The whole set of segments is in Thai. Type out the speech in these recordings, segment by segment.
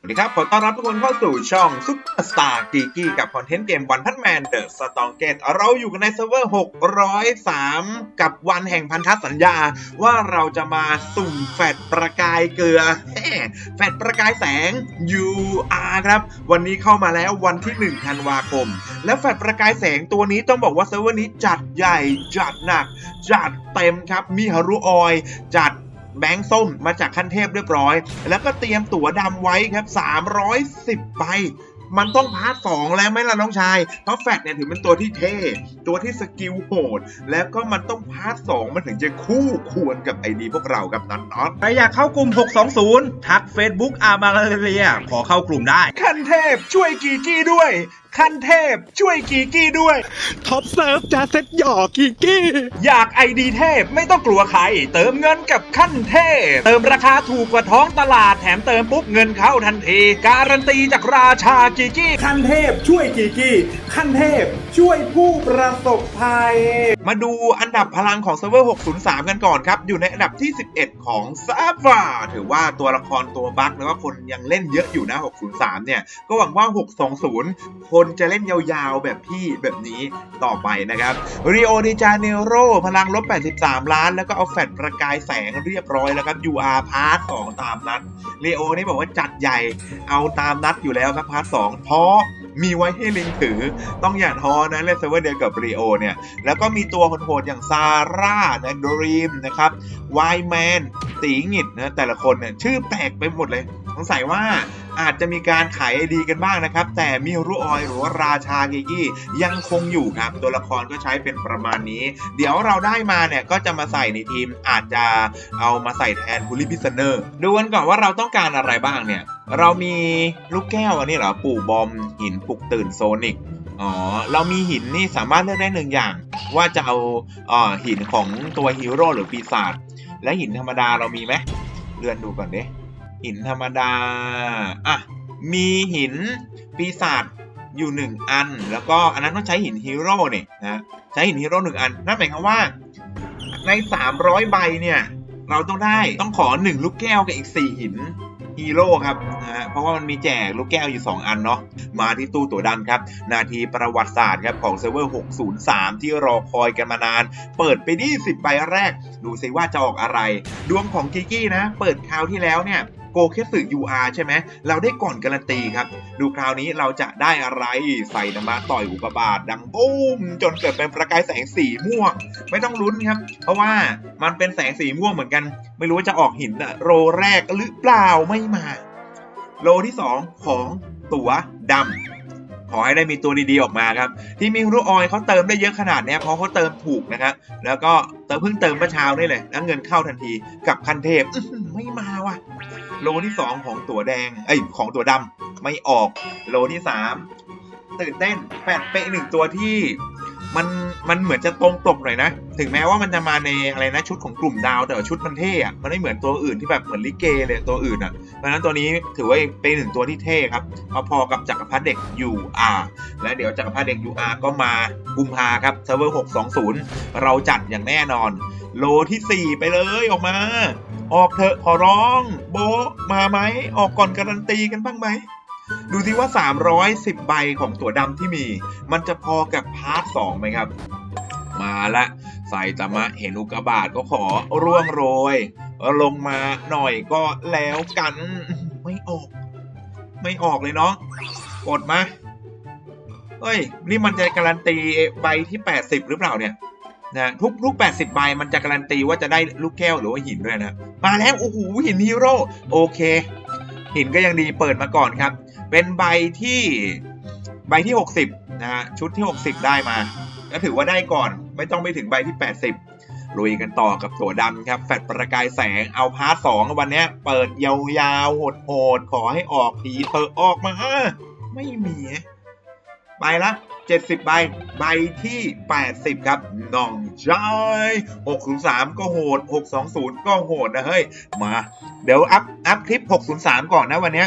สวัสดีครับ ขอต้อนรับทุกคนเข้าสู่ช่องซุปเปอร์สตาร์กีกี้กับคอนเทนต์เกมวันพันแมนเดอะสตองเกตเราอยู่กันในเซิร์ฟเวอร์ 603 กับวันแห่งพันธสัญญาว่าเราจะมาสุ่มแฟดประกายเกลือ แฟดประกายแสง UR ครับ วันนี้เข้ามาแล้ววันที่ 1 ธันวาคม และแฟดประกายแสงตัวนี้ต้องบอกว่าเซิร์ฟเวอร์นี้จัดใหญ่จัดหนัก จัดเต็มครับมีฮารุออย จัด แบงค์ส้มมาจากขั้นเทพเรียบร้อย แล้วก็เตรียมตั๋วดำไว้ครับ 310ใบมันต้องพาร์ทสองแล้วไหมล่ะน้องชายเพราะแฟดเนี่ยถือเป็นตัวที่เท่ ตัวที่สกิลโหด แล้วก็มันต้องพาร์ทสองมันถึงจะคู่ควรกับไอดีพวกเรากับนันน็อตใครอยากเข้ากลุ่ม 620 ทัก Facebook อามาเลเรีย ขอเข้ากลุ่มได้ ขั้นเทพช่วยกีกี้ด้วยขั้นเทพช่วยกีกี้ด้วย ท็อปเซิร์ฟจะเซ็ตหยอกกิกกี้ อยากไอดีเทพไม่ต้องกลัวใคร เติมเงินกับขั้นเทพ เติมราคาถูกกว่าท้องตลาดแถมเติมปุ๊บเงินเข้าทันที การันตีจากราชากีกี้ ขั้นเทพช่วยกีกี้ ขั้นเทพช่วยผู้ประสบภัย มาดูอันดับพลังของเซิร์ฟเวอร์ 603 กันก่อนครับ อยู่ในอันดับที่ 11 ของซาฟาถือว่าตัวละครตัวบั๊กแล้วก็คนยังเล่นเยอะอยู่นะ 603 เนี่ย ก็หวังว่า 620 คนจะเล่นยาวๆ แบบพี่แบบนี้ต่อไปนะครับริโอดิจาเนโรพลังลบ 83 ล้าน แล้วก็เอาแฟดประกายแสงเรียบร้อยแล้วครับ UR พาร์ท2ตามนัดริโอนี่บอกว่าจัดใหญ่เอาตามนัดอยู่แล้วครับพาร์ท2เพราะ มีไว้ให้ลิงถือ ต้องอย่าท้อนะเลเซเวอร์เดียวกับริโอเนี่ย แล้วก็มีตัวโหดๆอย่างซาร่านะดรีมนะครับไวแมนตีหงิดนะแต่ละคนเนี่ยชื่อแปลกไปหมดเลยสงสัยว่า อาจจะมีการขายไอดีกันบ้างนะครับ แต่มิรุออยหรือว่าราชากิกี้ยังคงอยู่ครับ ตัวละครก็ใช้เป็นประมาณนี้ เดี๋ยวเราได้มาเนี่ยก็จะมาใส่ในทีมอาจจะเอามาใส่แทนบูลลี่พิซเนอร์ดูกันก่อนว่าเราต้องการอะไรบ้างเนี่ย เรามีลูกแก้วอันนี้เหรอปู่บอมหินปลุกตื่นโซนิกอ๋อ เรามีหินนี่สามารถเลือกได้หนึ่งอย่าง ว่าจะเอาเอ่อหินของตัวฮีโร่หรือปีศาจและหินธรรมดาเรามีไหมเลื่อนดูก่อนเด้ หินธรรมดา อะ มีหินปีศาจอยู่หนึ่งอัน แล้วก็อันนั้นต้องใช้หินฮีโร่เนี่ยนะใช้หินฮีโร่หนึ่งอัน นั่นหมายความว่าใน 300 ใบเนี่ย เราต้องได้ต้องขอ 1 ลูกแก้วกับอีก 4 หินฮีโร่ครับนะฮะเพราะว่ามันมีแจกลูกแก้วอยู่ 2 อันเนาะมาที่ตู้ตั๋วดำครับ นาทีประวัติศาสตร์ครับของเซิร์ฟเวอร์ 603 ที่รอคอยกันมานาน เปิดไปที่10ใบแรก ดูซิว่าจะออกอะไร ดวงของกิกี้นะ เปิดคราวที่แล้วเนี่ย โกเคสึ UR ใช่ไหมเราได้ก่อนการันตีครับ ดูคราวนี้เราจะได้อะไรใส่นมาต่อยอุกกาบาตดังปุ้มจนเกิดเป็นประกายแสงสีม่วง ไม่ต้องลุ้นครับ เพราะว่ามันเป็นแสงสีม่วงเหมือนกัน ไม่รู้ว่าจะออกหินอะโรแรกหรือเปล่าไม่มา โลที่ 2 ของตัวดำขอให้ได้มีตัวดีๆออกมาครับ ที่มีรูออยเขาเติมได้เยอะขนาดเนี้ยเพราะเขาเติมถูกนะครับ แล้วก็เติมเพิ่งเติมเมื่อเช้านี่เลยแล้วเงินเข้าทันทีกับคันเทพไม่มาว่ะ โลที่สองของตั๋วแดงเอ้ยของตั๋วดำไม่ออก โลที่สามตื่นเต้นแปดเป๊ะหนึ่งตัวที่ มันมันเหมือนจะตรงปกหน่อยนะ ถึงแม้ว่ามันจะมาในอะไรนะชุดของกลุ่มดาว แต่ว่าชุดมันเท่อะมันไม่เหมือนตัวอื่นที่แบบเหมือนลิเกเลยตัวอื่นอะเพราะฉะนั้นตัวนี้ถือว่าเป็นหนึ่งตัวที่เท่ครับพอๆกับจักรพรรดิเด็ก UR และเดี๋ยวจักรพรรดิเด็ก UR ก็มากุมภาครับเซิร์ฟเวอร์620 เราจัดอย่างแน่นอน โลที่ 4 ไปเลยออกมา ออกเถอะขอร้อง โบมาไหมออกก่อนการันตีกันบ้างไหม ดูสิว่า 310 ใบของตัวดำที่มี มันจะพอกับพาร์ท2ไหมครับ มาละใส่ตามะเห็นอุกกาบาตก็ขอร่วงโรย ลงมาหน่อยก็แล้วกัน ไม่ออก ไม่ออกเลยเนาะกดมาเฮ้ย นี่มันจะการันตีใบที่ 80 หรือเปล่าเนี่ยนะทุกทุก 80 ใบมันจะการันตีว่าจะได้ลูกแก้วหรือว่าหินด้วยนะ มาแล้ว โอ้โหหินฮีโร่ โอเค หินก็ยังดีเปิดมาก่อนครับ เป็นใบที่ใบที่ 60นะฮะชุดที่ 60 ได้มา ก็ถือว่าได้ก่อนไม่ต้องไปถึงใบที่ 80 ลุยกันต่อกับตัวดำครับแฟดประกายแสงเอาพาร์ทสองวันนี้เปิดยาวๆโหดๆขอให้ออกผีเธอออกมาไม่มีไปละ 70 ใบ ใบที่ 80 ครับน้องชาย603 ก็โหด 620 ก็โหดนะเฮ้ย มา เดี๋ยวอัพ อัพคลิป 603 ก่อนนะวันนี้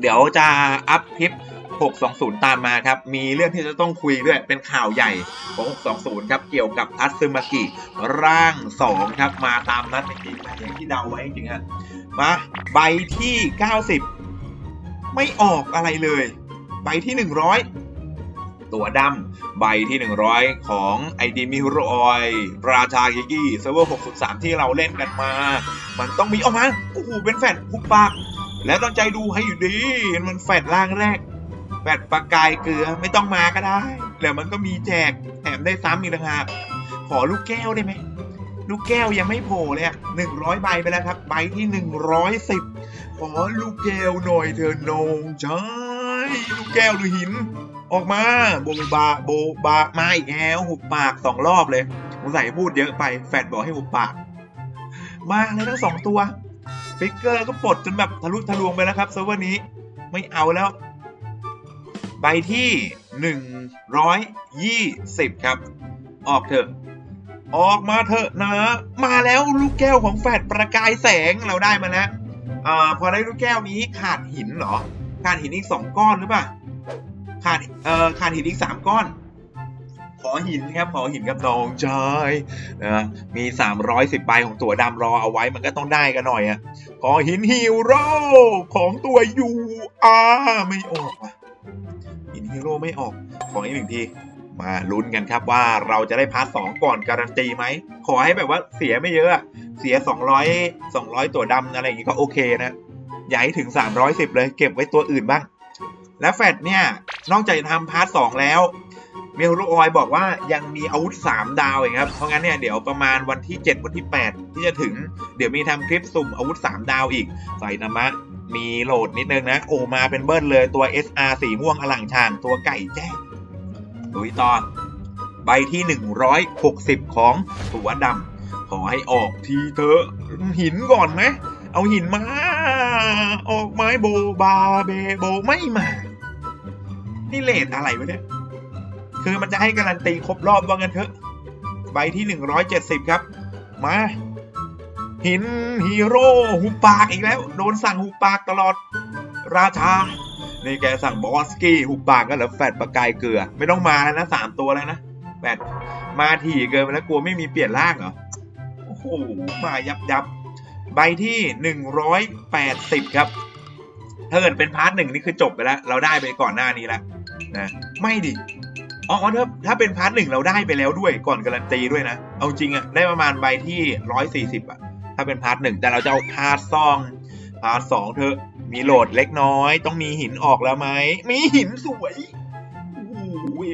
เดี๋ยวจะอัพคลิป 620 ตามมาครับ มีเรื่องที่จะต้องคุยด้วย เป็นข่าวใหญ่ของ 620 ครับ เกี่ยวกับอัตซึมากิร่าง 2 ครับ มาตามนั้นจริงๆอย่างที่เดาไว้จริงๆฮะ มา ใบที่ 90 ไม่ออกอะไรเลย ใบที่ 100 ตัวดำใบที่ 100 ของไอดีมิโรออยราชากิกิเซิร์ฟเวอร์ 63 ที่เราเล่นกันมา มันต้องมีออกมาโอ้โหเป็นแฟดหุบปากแล้วตั้งใจดูให้อยู่ดี มันแฟดล่างแรก แฟดประกายเกลือไม่ต้องมาก็ได้ แล้วมันก็มีแจกแถมได้ซ้ำอีกต่างหากขอลูกแก้วได้ไหมลูกแก้วยังไม่โผล่เลยอะหนึ่งร้อยใบไปแล้วครับ ใบที่หนึ่งร้อยสิบขอลูกแก้วหน่อยเถอะนงใช่ลูกแก้วหรือหิน ออกมาโบบาโบบามาอีกแล้วหุบปากสองรอบเลยสงสัยพูดเยอะไปแฟดบอกให้หุบปาก มาเลยทั้งสองตัวฟิกเกอร์ก็ปลดจนแบบทะลุทะลวงไปแล้วครับเซิร์ฟเวอร์นี้ไม่เอาแล้วใบที่หนึ่งร้อยยี่สิบครับ ออกเถอะ ออกมาเถอะนะ มาแล้วลูกแก้วของแฟดประกายแสงเราได้มาแล้วอ่าพอได้ลูกแก้วนี้ขาดหินเหรอ ขาดหินอีกสองก้อนหรือเปล่า ขาดเอ่อขาดหินอีกสามก้อน ขอหินครับขอหินกับน้องชายนะมี310ใบของตัวดำรอเอาไว้มันก็ต้องได้กันหน่อยอะขอหินฮีโร่ของตัวยูอาไม่ออกว่ะหินฮีโร่ไม่ออก ขออีกหนึ่งทีมาลุ้นกันครับว่าเราจะได้พาร์ทสองก่อนการันตีไหม ขอให้แบบว่าเสียไม่เยอะอะเสีย 200 200 ตัวดำอะไรอย่างงี้ก็โอเคนะ อย่าให้ถึง 310 เลยเก็บไว้ตัวอื่นบ้าง และแฟดเนี่ย นอกจากจะทำพาร์ทสองแล้วเมลโรออยบอกว่ายังมีอาวุธ 3 ดาวอีกครับ เพราะงั้นเนี่ยเดี๋ยวประมาณวันที่ 7 วันที่ 8 ที่จะถึง เดี๋ยวมีทำคลิปสุ่มอาวุธ 3 ดาวอีก ใส่นามะ มีโหลดนิดนึงนะ โอมาเป็นเบิ้ลเลยตัว SR สีม่วงอลังชางตัวไก่แจ้งลุยต่อใบที่ 160 ของตัวดำขอให้ออกทีเถอะหินก่อนไหม เอาหินมา ออกไม้โบบาเบโบไม่มา นี่เลทอะไรวะเนี่ย คือมันจะให้การันตีครบรอบว่างันเถอะ ใบที่ 170 ครับ มา หินฮีโร่หุบปากอีกแล้ว โดนสั่งหุบปากตลอด ราชา นี่แกสั่งบอสกี้หุบปากก็เหรอแฟดประกายเกลือ ไม่ต้องมาแล้วนะสามตัวแล้วนะแฟดมาถี่เกินไปแล้วกลัวไม่มีเปลี่ยนร่างเหรอ โอ้โห มายับยับ ใบที่หนึ่งร้อยแปดสิบครับ ถ้าเกิดเป็นพาร์ทหนึ่งนี่คือจบไปแล้ว เราได้ไปก่อนหน้านี้แล้วนะไม่ดิอ๋อถ้าถ้าเป็นพาร์ทหนึ่งเราได้ไปแล้วด้วยก่อนการันตีด้วยนะ เอาจริงอะได้ประมาณใบที่ร้อยสี่สิบอะถ้าเป็นพาร์ทหนึ่งแต่เราจะเอาพาร์ทสองพาร์ทสองเธอมีโหลดเล็กน้อย ต้องมีหินออกแล้วไหมมีหินสวยโอ้โห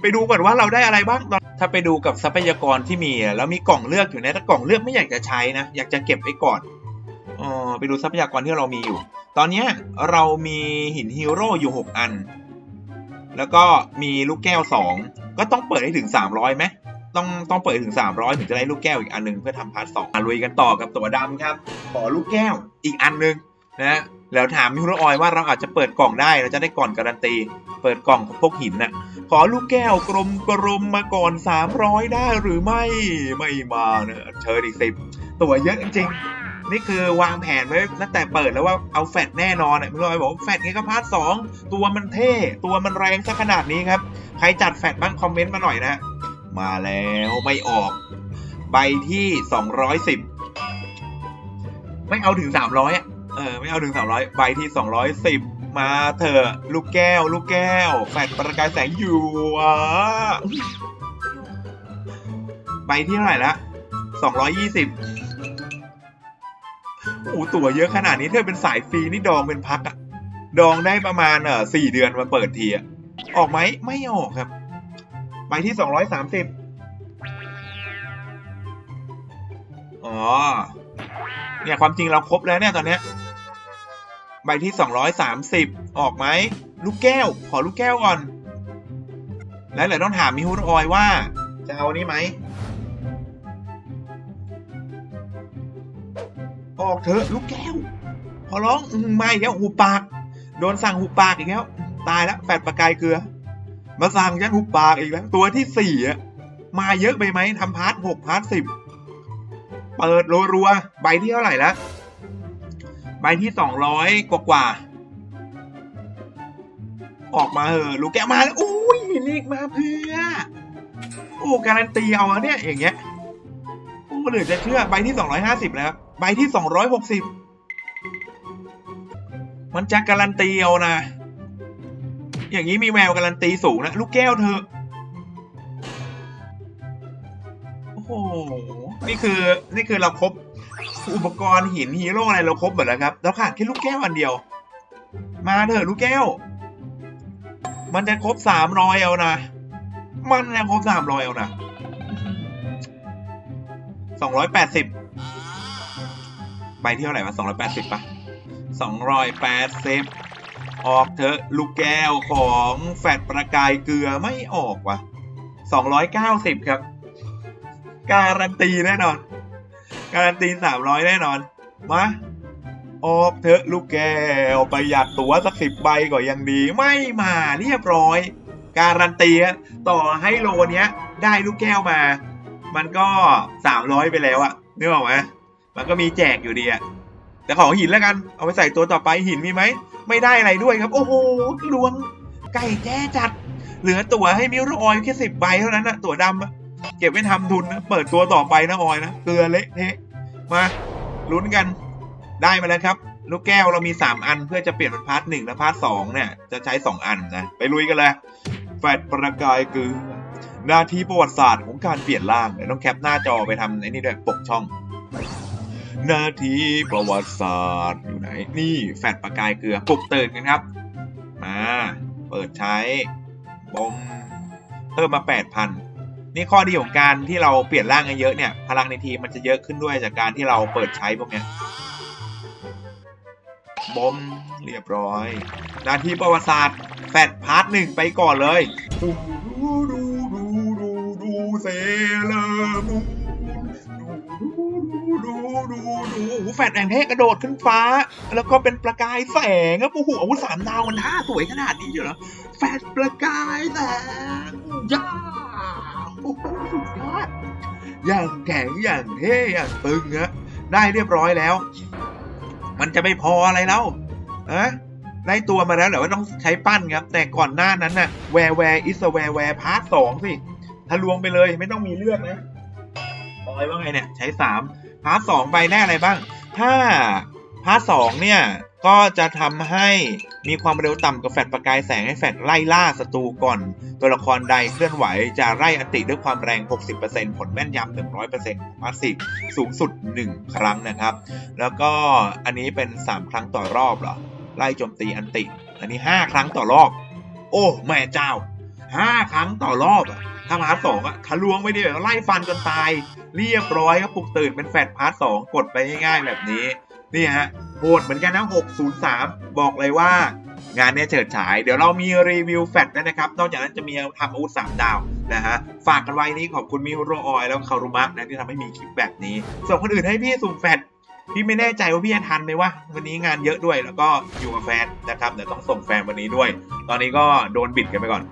ไปดูก่อนว่าเราได้อะไรบ้างตอนถ้าไปดูกับทรัพยากรที่มีอะแล้วมีกล่องเลือกอยู่นะถ้ากล่องเลือกไม่อยากจะใช้นะ อยากจะเก็บไว้ก่อน เออไปดูทรัพยากรที่เรามีอยู่ ตอนเนี้ยเรามีหินฮีโร่อยู่ 6 อัน แล้วก็มีลูกแก้ว 2 ก็ต้องเปิดให้ถึง 300ไหมต้องต้องเปิดถึง 300 ถึงจะได้ลูกแก้วอีกอันหนึงเพื่อทำพาร์ทสองมาลุยกันต่อกับตัวดำครับ ขอลูกแก้วอีกอันหนึงนะแล้วถามมิวรออยว่าเราอาจจะเปิดกล่องได้เราจะได้ก่อนการันตี เปิดกล่องพวกหินน่ะขอลูกแก้วกลมกลมๆมาก่อน 300 ได้หรือไม่ไม่มาเนะเชิญอีกสิบตัวเยอะจริง นี่คือวางแผนไว้ตั้งแต่เปิดแล้วว่าเอาแฟดแน่นอนอะมิวรออยบอกแฟดนี้ก็พาร์ทสองตัวมันเท่ตัวมันแรงซะขนาดนี้ครับ ใครจัดแฟดบ้างคอมเมนต์มาหน่อยนะ มาแล้วไม่ออก ใบที่ 210 ไม่เอาถึง 300อะเออไม่เอาถึง 300 ใบที่ 210 มาเถอะลูกแก้ว ลูกแก้ว แฟดประกายแสงอยู่อะใบที่เท่าไหร่ละ220โอ้โหตัวเยอะขนาดนี้ถ้าเป็นสายฟรีนี่ดองเป็นพักอะดองได้ประมาณเออสี่เดือนมาเปิดทีอะออกไหมไม่ออกครับใบที่สองร้อยสามสิบอ๋อ เนี่ยความจริงเราครบแล้วเนี่ยตอนเนี้ยใบที่สองร้อยสามสิบออกไหมลูกแก้ว ขอลูกแก้วก่อน แล้วเดี๋ยวต้องถามมิฮุนออยว่า จะเอานี้ไหม ออกเถอะลูกแก้วพอร้องอืมไม่อีกแล้วหูปาก โดนสั่งหูปากอีกแล้ว ตายแล้วแฟดประกายเกลือ มาสั่งยันหุบปากอีกแล้ว ตัวที่สี่อะมาเยอะไปไหมทำพาร์ทหกพาร์ทสิบเปิดรัวๆใบที่เท่าไหร่แล้วใบที่สองร้อยกว่าๆออกมาเหอะลูกแก้วมาแล้วอุ้ยมีเลขมาเพื่อโอ้การันตีเอาเนี่ยอย่างเงี้ย โอ้เหลือจะเชื่อใบที่สองร้อยห้าสิบแล้ว ใบที่สองร้อยหกสิบมันจะการันตีเอานะ อย่างนี้มีแววการันตีสูงนะ ลูกแก้วเธอ โอ้โห นี่คือ นี่คือเราครบอุปกรณ์หินฮีโร่อะไรเราครบหมดแล้วครับ เราขาดแค่ลูกแก้วอันเดียว มาเถอะลูกแก้ว มันจะครบสามร้อยเอานะ มันจะครบสามร้อยเอานะ สองร้อยแปดสิบใบที่เท่าไหร่วะสองร้อยแปดสิบปะสองร้อยแปดสิบออกเถอะลูกแก้วของแฟดประกายเกลือไม่ออกวะสองร้อยเก้าสิบครับ การันตีแน่นอน การันตีสามร้อยแน่นอน มาออกเถอะลูกแก้วประหยัดตั๋วสักสิบใบก็ยังดี ไม่มาเรียบร้อย การันตีต่อให้โลเนี้ยได้ลูกแก้วมา มันก็สามร้อยไปแล้วอะนึกออกไหมมันก็มีแจกอยู่ดีอะแต่ของหินแล้วกันเอาไปใส่ตัวต่อไปหินมีไหมไม่ได้อะไรด้วยครับ โอ้โหลวงไก่แจ้จัด เหลือตั๋วให้มิวรออยแค่สิบใบเท่านั้นนะตั๋วดำเก็บไว้ทำทุนนะเปิดตัวต่อไปนะออยนะเกลือเละเทะมาลุ้นกันได้มาแล้วครับลูกแก้วเรามี 3 อันเพื่อจะเปลี่ยนเป็นพาร์ทหนึ่งและพาร์ทสองเนี่ยจะใช้ 2 อันนะไปลุยกันเลยแฟดประกายเกลือ หนาทีประวัติศาสตร์ของการเปลี่ยนร่างเดี๋ยวต้องแคปหน้าจอไปทำไอ้นี่ด้วยปกช่อง หนาทีประวัติศาสตร์อยู่ไหน นี่แฟดประกายเกลือปลุกตื่นกันครับ มา เปิดใช้บอมเพิ่มมา 8,000 นี่ข้อดีของการที่เราเปลี่ยนร่างเยอะเนี่ย พลังในทีมมันจะเยอะขึ้นด้วยจากการที่เราเปิดใช้พวกเนี้ยบอมเรียบร้อย นาทีประวัติศาสตร์แฟดพาร์ทหนึ่งไปก่อนเลยดูดู ซเลอร์มูดูดูดูดูดูโอ้โหแฟดแองเทกระโดดขึ้นฟ้า แล้วก็เป็นประกายแสงอะโอ้โหอาวุธสามดาวมันท่าสวยขนาดนี้เหรอแฟดประกายแสงย่าโอ้โหสุดยอดอย่างแข็งอย่างเท่อย่างตึงฮะได้เรียบร้อยแล้ว มันจะไม่พออะไรแล้วอะได้ตัวมาแล้วแต่ว่าต้องใช้ปั้นครับ แต่ก่อนหน้านั้นน่ะแวร์แวร์อิสแวร์แวร์พาร์ทสองสิ ทะลวงไปเลยไม่ต้องมีเลือกนะบอยว่าไงเนี่ย ใช้สามพาร์ทสองไปได้อะไรบ้าง ถ้าพาร์ทสองเนี่ยก็จะทำให้มีความเร็วต่ำกว่าแฟดประกายแสงให้แฟดไล่ล่าศัตรูก่อน ตัวละครใดเคลื่อนไหวจะไล่อติด้วยความแรง 60%ผลแม่นยำ100%พาสซีฟสูงสุด 1 ครั้งนะครับ แล้วก็อันนี้เป็น 3 ครั้งต่อรอบเหรอ ไล่โจมตีอันติ อันนี้ 5 ครั้งต่อรอบ โอ้ แม่เจ้า 5 ครั้งต่อรอบอะ ถ้าพาร์ทสองอะทะลวงไปดิไล่ฟันจนตาย เรียบร้อยก็ปลุกตื่นเป็นแฟดพาร์ทสองกดไปง่ายๆแบบนี้ นี่ฮะโหดเหมือนกันนะ 603 บอกเลยว่างานเนี้ยเฉิดฉาย เดี๋ยวเรามีรีวิวแฟดด้วยนะครับ นอกจากนั้นจะมีทำอาวุธ3ดาวนะฮะ ฝากกันไว้นี้ขอบคุณมิโรออยแล้วคารุมะนะที่ทำให้มีคลิปแบบนี้ ส่วนคนอื่นให้พี่สุ่มแฟดพี่ไม่แน่ใจว่าพี่จะทันไหมว่าวันนี้งานเยอะด้วยแล้วก็อยู่กับแฟนนะครับเดี๋ยวต้องส่งแฟนวันนี้ด้วย ตอนนี้ก็โดนบิดกันไปก่อน